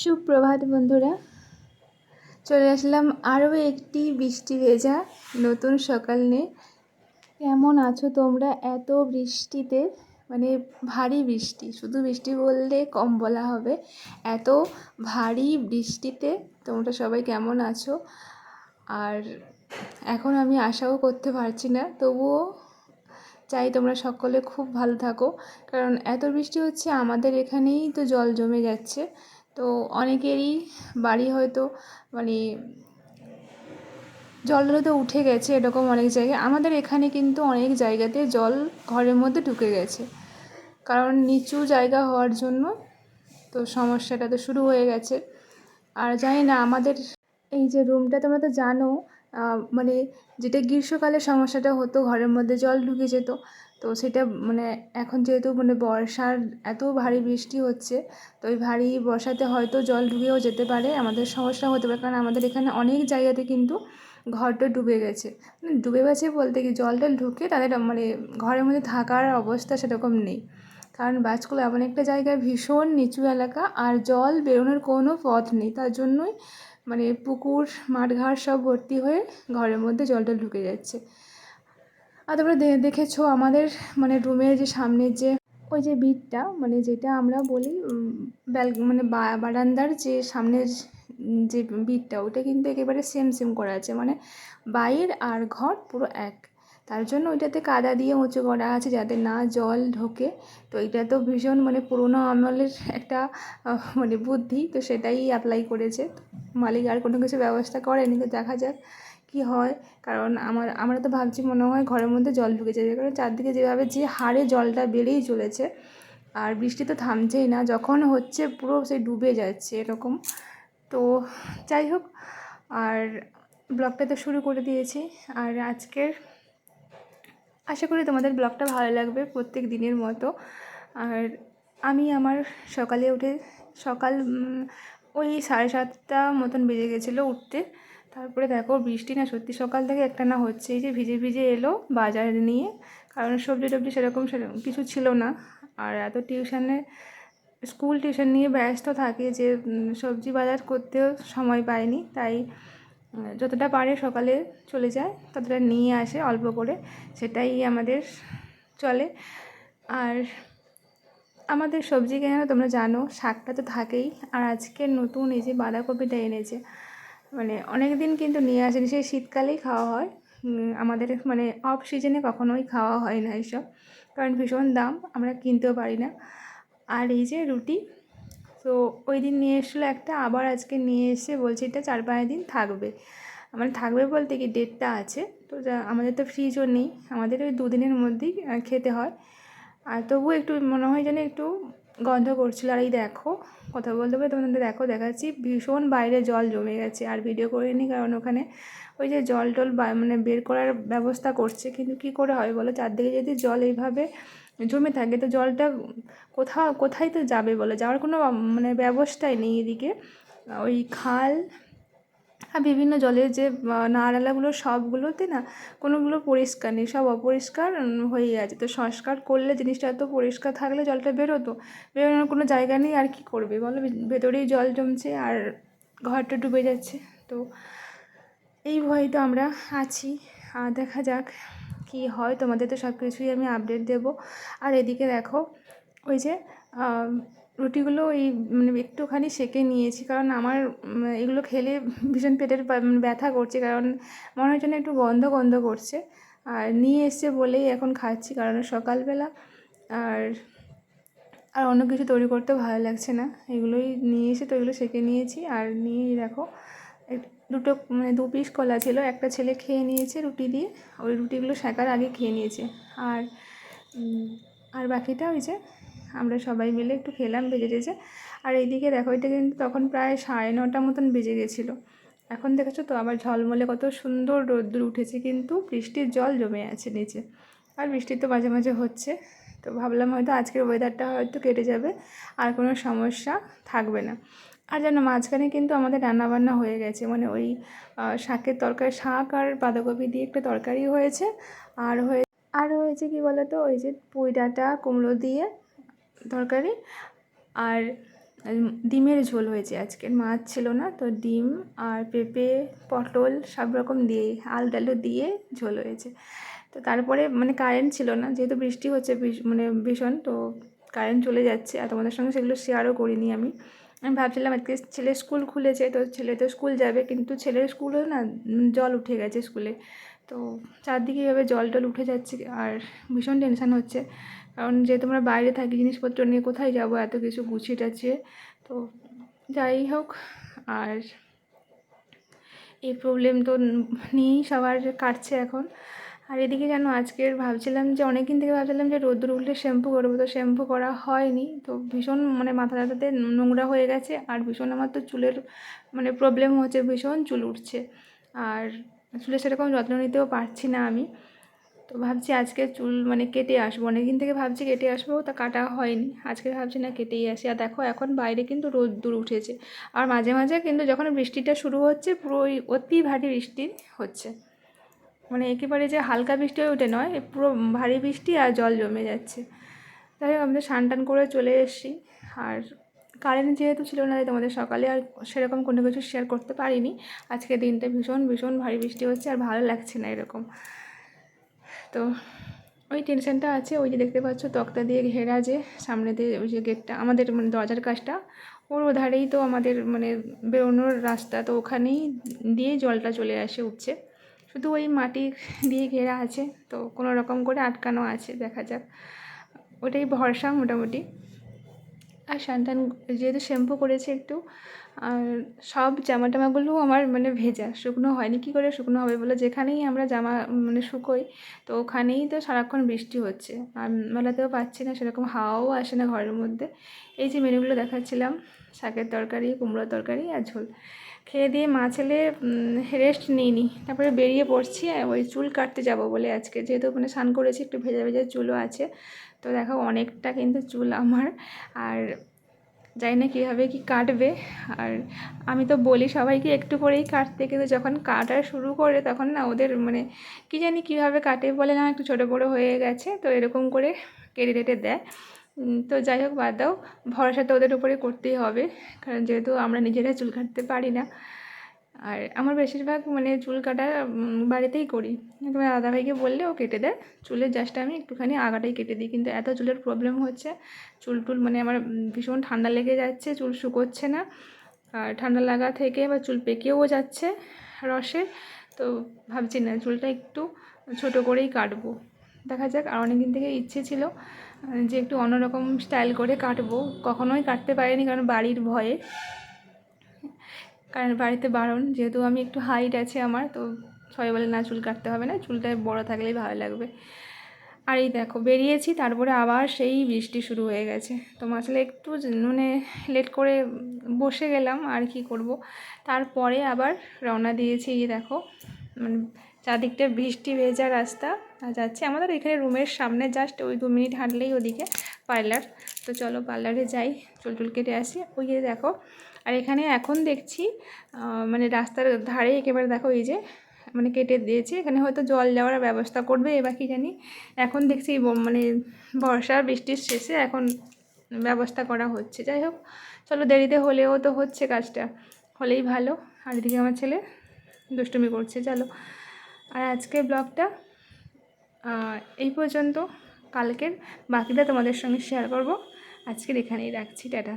সুপ্রভাত বন্ধুরা। চলে আসলাম আরও একটি বৃষ্টি ভেজা নতুন সকাল নিয়ে। কেমন আছো তোমরা? এত বৃষ্টিতে মানে ভারী বৃষ্টি, শুধু বৃষ্টি বললে কম বলা হবে। এত ভারী বৃষ্টিতে তোমরা সবাই কেমন আছো? আর এখন আমি আশাও করতে পারছি না, তবুও চাই তোমরা সকলে খুব ভালো থাকো। কারণ এত বৃষ্টি হচ্ছে, আমাদের এখানেই তো জল জমে যাচ্ছে। তো অনেকেরই বাড়ি হয়তো মানে জল হয়তো উঠে গেছে এরকম অনেক জায়গায়। আমাদের এখানে কিন্তু অনেক জায়গাতে জল ঘরের মধ্যে ঢুকে গেছে। কারণ নিচু জায়গা হওয়ার জন্য তো সমস্যাটা তো শুরু হয়ে গেছে। আর জানি না, আমাদের এই যে রুমটা তোমরা তো জানো মানে যেটা গ্রীষ্মকালে সমস্যাটা হতো, ঘরের মধ্যে জল ঢুকে যেত, তো সেটা মানে এখন যেহেতু মানে বর্ষার এত ভারী বৃষ্টি হচ্ছে, তো ওই ভারী বর্ষাতে হয়তো জল ঢুকেও যেতে পারে, আমাদের সমস্যা হতে পারে, কারণ আমাদের এখানে অনেক জায়গাতে কিন্তু ঘরটা ডুবে গেছে। মানে ডুবে গেছে বলতে কি, জলটা ঢুকে তাদের মানে ঘরের মধ্যে থাকার অবস্থা সেরকম নেই। কারণ বাজকুলা এমন একটা জায়গায় ভীষণ নিচু এলাকা, আর জল বেরোনোর কোনো পথ নেই, তার জন্যই মানে পুকুর, মাঠঘাট সব ভর্তি হয়ে ঘরের মধ্যে জলটা ঢুকে যাচ্ছে। আর তোমরা দেখেছ আমাদের মানে রুমের যে সামনের যে ওই যে বিটটা মানে যেটা আমরা বলি ব্যাল মানে বারান্দার যে সামনের যে বিটটা ওটা কিন্তু একেবারে সেম সেম করা আছে। মানে বাইর আর ঘর পুরো এক। তার জন্য ওইটাতে কাদা দিয়ে উঁচু করা আছে যাতে না জল ঢোকে। তো এটা তো ভীষণ মানে পুরোনো আমলের একটা মানে বুদ্ধি, তো সেটাই অ্যাপ্লাই করেছে। মালিক আর কোনো কিছু ব্যবস্থা করেনি, তো দেখা যাক কী হয়। কারণ আমার, আমরা তো ভাবছি মনে হয় ঘরের মধ্যে জল ঢুকে যাবে। কারণ চারদিকে যেভাবে যে হারে জলটা বেড়েই চলেছে, আর বৃষ্টি তো থামছেই না, যখন হচ্ছে পুরো সে ডুবে যাচ্ছে এরকম। তো যাই হোক, আর ব্লগটা তো শুরু করে দিয়েছি। আর আজকের, আশা করি তোমাদের ব্লগটা ভালো লাগবে প্রত্যেক দিনের মতো। আর আমি আমার সকালে উঠে, সকাল ওই সাড়ে সাতটা মতন বেজে গেছিল উঠতে। তারপরে দেখো বৃষ্টি না সত্যি সকাল থেকে একটা না হচ্ছে। এই যে ভিজে ভিজে এলো বাজার নিয়ে। কারণ সবজি টবজি সেরকম সেরকম কিছু ছিল না। আর এত টিউশনে, স্কুল টিউশন নিয়ে ব্যস্ত থাকে যে সবজি বাজার করতেও সময় পায়নি। তাই যতটা পারে সকালে চলে যায়, ততটা নিয়ে আসে অল্প করে। সেটাই আমাদের চলে। আর আমাদের সবজি কেন তোমরা জানো, শাকটা তো থাকেই। আর আজকে নতুন এই যে বাঁধাকপিটা এনেছে। মানে অনেক দিন কিন্তু নিয়ে আসেনি। সেই শীতকালেই খাওয়া হয়। আমাদের মানে অফ সিজনে কখনোই খাওয়া হয় না এইসব কারণ ভীষণ দাম, আমরা কিনতেও পারি না। আর এই যে রুটি, তো ওই দিন নিয়ে এসেছিল একটা, আবার আজকে নিয়ে এসে বলছে এটা চার পাঁচ দিন থাকবে। মানে থাকবে বলতে কি, ডেটটা আছে। তো আমাদের তো ফ্রিজও নেই। আমাদের ওই দুদিনের মধ্যেই খেতে হয়। আর তবুও একটু মনে হয় যেন একটু গন্ধ করছিল। আর এই দেখো, কথা বলতে বলতে তোমাদের দেখো, দেখাচ্ছি ভীষণ বাইরে জল জমে গেছে। আর ভিডিও করে নিই কারণ ওখানে ওই যে জল টল মানে বের করার ব্যবস্থা করছে, কিন্তু কি করে হয় বলো? চারদিকে যদি জল এইভাবে জমে থাকে, তো জলটা কোথাও, কোথায় তো যাবে বলো? যাওয়ার কোনো মানে ব্যবস্থাই নেই এদিকে। ওই খাল আর বিভিন্ন জলের যে নালাগুলো সবগুলোতে না কোনোগুলো পরিষ্কার নেই, সব অপরিষ্কার হয়ে আছে। তো সংস্কার করলে জিনিসটা এত পরিষ্কার থাকলে জলটা বেরোতো, বেরোনোর কোনো জায়গা নেই, আর কি করবে বলো? ভেতরেই জল জমছে আর ঘরটা ডুবে যাচ্ছে। তো এই ভয়ে তো আমরা আছি। আর দেখা যাক কি হয়। তোমাদের তো সব কিছুই আমি আপডেট দেবো। আর এদিকে দেখো, ওই যে রুটিগুলো ওই মানে একটুখানি সেঁকে নিয়েছি। কারণ আমার এগুলো খেলে ভীষণ পেটের ব্যথা করছে। কারণ মনে হয় একটু গন্ধ গন্ধ করছে। আর নিয়ে এসছে বলেই এখন খাচ্ছি কারণ সকালবেলা। আর আর অন্য কিছু তৈরি করতেও ভালো লাগছে না। এগুলোই নিয়ে এসে তো এগুলো সেঁকে নিয়েছি। আর নিয়ে দেখো দুটো মানে দু পিস কলা ছিল। একটা ছেলে খেয়ে নিয়েছে রুটি দিয়ে। ওই রুটিগুলো সেঁকার আগে খেয়ে নিয়েছে। আর আর বাকিটা ওই যে আমরা সবাই মিলে একটু খেলাম, বেজে টেজে আর এইদিকে দেখো, এটা কিন্তু তখন প্রায় সাড়ে নটা মতন বেজে গেছিল। এখন দেখেছ তো, আবার ঝলমলে কত সুন্দর রোদ্দুর উঠেছে, কিন্তু বৃষ্টির জল জমে আছে নিচে। আর বৃষ্টি তো মাঝে মাঝে হচ্ছে। তো ভাবলাম হয়তো আজকের ওয়েদারটা হয়তো কেটে যাবে, আর কোনো সমস্যা থাকবে না। আর যেন মাঝখানে কিন্তু আমাদের রান্নাবান্না হয়ে গেছে মানে ওই শাকের তরকারি, শাক আর বাঁধাকপি দিয়ে একটা তরকারি হয়েছে। আর হয়ে, আর হয়েছে কি বলতো, ওই যে পুঁই ডাঁটা, কুমড়ো দিয়ে তরকারি। আর ডিমের ঝোল হয়েছে আজকে। মাছ ছিল না, তো ডিম আর পেঁপে, পটল সব রকম দিয়ে আলু টালু দিয়ে ঝোল হয়েছে। তো তারপরে মানে কারেন্ট ছিল না, যেহেতু বৃষ্টি হচ্ছে মানে ভীষণ, তো কারেন্ট চলে যাচ্ছে। আর তোমাদের সঙ্গে সেগুলো শেয়ারও করিনি আমি। আমি ভাবছিলাম আজকে ছেলের স্কুল খুলেছে, তো ছেলে তো স্কুল যাবে, কিন্তু ছেলের স্কুলেও না জল উঠে গেছে স্কুলে। তো চারদিকে এভাবে জল টল উঠে যাচ্ছে, আর ভীষণ টেনশান হচ্ছে। কারণ যেহেতু আমরা বাইরে থাকি, জিনিসপত্র নিয়ে কোথায় যাব, এত কিছু গুছিয়ে টাছিয়ে তো যাই হোক, আর এই প্রবলেম তো নিয়েই সবার কাটছে এখন। আর এদিকে যেন আজকের ভাবছিলাম যে অনেক দিন থেকে ভাবছিলাম যে, রোদ্দুর উঠলে শ্যাম্পু করব, তো শ্যাম্পু করা হয়নি। তো ভীষণ মানে মাথা ব্যথাতে নোংরা হয়ে গেছে, আর ভীষণ আমার তো চুলের মানে প্রবলেম হচ্ছে, ভীষণ চুল উঠছে। আর চুলের সেরকম যত্ন নিতেও পারছি না আমি। তো ভাবছি আজকে চুল মানে কেটে আসব। অনেকদিন থেকে ভাবছি কেটে আসব, তা কাটা হয়নি। আজকে ভাবছি না কেটেই আসি। আর দেখো, এখন বাইরে কিন্তু রোদ্দুর উঠেছে। আর মাঝে মাঝে কিন্তু যখন বৃষ্টিটা শুরু হচ্ছে পুরো ওই অতি ভারী বৃষ্টি হচ্ছে। মানে একেবারে যে হালকা বৃষ্টি হয়ে ওঠে নয় পুরো ভারী বৃষ্টি আর জল জমে যাচ্ছে। তাই আমাদের স্নান টান করে চলে এসেছি। আর কারেন্ট যেহেতু ছিল না তোমাদের সকালে আর সেরকম কোনো কিছু শেয়ার করতে পারিনি। আজকে দিনটা ভীষণ ভীষণ ভারী বৃষ্টি হচ্ছে আর ভালো লাগছে না এরকম। তো ওই টেনশানটা আছে, ওই যে দেখতে পাচ্ছ তক্তা দিয়ে ঘেরা যে সামনে দিয়ে ওই যে গেটটা, আমাদের মানে দরজার কাজটা, ওর ওধারেই তো আমাদের মানে বেরোনোর রাস্তা, তো ওখানেই দিয়ে জলটা চলে আসে উঠছে শুধু ওই মাটি দিয়ে ঘেরা আছে, তো কোনো রকম করে আটকানো আছে, দেখা যাক। ওটাই ভরসা মোটামুটি। আর সান্তান যেহেতু শ্যাম্পু করেছে একটু, আর সব জামা টামাগুলো আমার মানে ভেজা, শুকনো হয়নি কী করে শুকনো হবে বলে? যেখানেই আমরা জামা মানে শুকোই, তো ওখানেই তো সারাক্ষণ বৃষ্টি হচ্ছে। আর মেলাতেও পাচ্ছি না, সেরকম হাওয়াও আসে না ঘরের মধ্যে। এই যে মেনুগুলো দেখাচ্ছিলাম, শাকের তরকারি, কুমড়োর তরকারি আর ঝোল। খেয়ে দিয়ে মা ছেলে রেস্ট নিইনি। তারপরে বেরিয়ে পড়ছি ওই চুল কাটতে যাব বলে আজকে। যেহেতু মানে স্নান করেছি, একটু ভেজা ভেজা চুলও আছে তো দেখো অনেকটা কিন্তু চুল আমার। আর জানি না কীভাবে কি কাটবে। আর আমি তো বলি সবাইকে একটু করেই কাটতে, কিন্তু যখন কাটা শুরু করে তখন না ওদের মানে কি জানি কীভাবে কাটে বলে না, একটু ছোটো বড়ো হয়ে গেছে, তো এরকম করে কেটে টেটে দেয়। তো যাই হোক বাদ দাও ভরসা তো ওদের উপরে করতেই হবে, কারণ যেহেতু আমরা নিজেরা চুল কাটতে পারি না। আর আমার বেশিরভাগ মানে চুল কাটা বাড়িতেই করি। তোমার দাদাভাইকে বললে ও কেটে দেয়। চুলের জাস্ট আমি একটুখানি আগাটাই কেটে দিই। কিন্তু এত চুলের প্রবলেম হচ্ছে, চুল টুল মানে আমার ভীষণ ঠান্ডা লেগে যাচ্ছে, চুল শুকোচ্ছে না। আর ঠান্ডা লাগা থেকে বা চুল পেকেও যাচ্ছে রসে। তো ভাবছি না, চুলটা একটু ছোট করেই কাটবো। দেখা যাক, আর অনেক দিন থেকে ইচ্ছে ছিল যে একটু অন্যরকম স্টাইল করে কাটবো। কখনোই কাটতে পারিনি, কারণ বাড়ির ভয়ে। কারণ বাড়িতে বারণ, যেহেতু আমি একটু হাইট আছে আমার, তো সবাই বলে না চুল কাটতে হবে না, চুলটা বড় থাকলেই ভালো লাগবে। আর এই দেখো, বেরিয়েছি, তারপরে আবার সেই বৃষ্টি শুরু হয়ে গেছে। তো আসলে একটু মানে লেট করে বসে গেলাম, আর কি করব? তারপরে আবার রওনা দিয়েছি, এই দেখো মানে চারদিকটা বৃষ্টি, ভেজা রাস্তা যাচ্ছে আমাদের এখানে রুমের সামনে জাস্ট ওই দু মিনিট হাঁটলেই ওদিকে। পার্লার। তো চলো পার্লারে যাই, চুল টুল কেটে আসি। ওই যে দেখো, আর এখানে এখন দেখছি মানে রাস্তার ধারে একেবারে দেখো এই যে মানে কেটে দিয়েছে। এখানে হয়তো জল যাওয়ার ব্যবস্থা করবে এবার কি জানি। এখন দেখছি মানে বর্ষা, বৃষ্টির শেষে এখন ব্যবস্থা করা হচ্ছে। যাই হোক, চলো দেরিতে হলেও তো হচ্ছে কাজটা। হলেই ভালো। আর এদিকে আমার ছেলে দুষ্টুমি করছে, চলো। আর আজকে ব্লগটা এই পর্যন্ত। কালকের বাকিটা তোমাদের সঙ্গে শেয়ার করব। আজকের এখানেই রাখছি টাটা।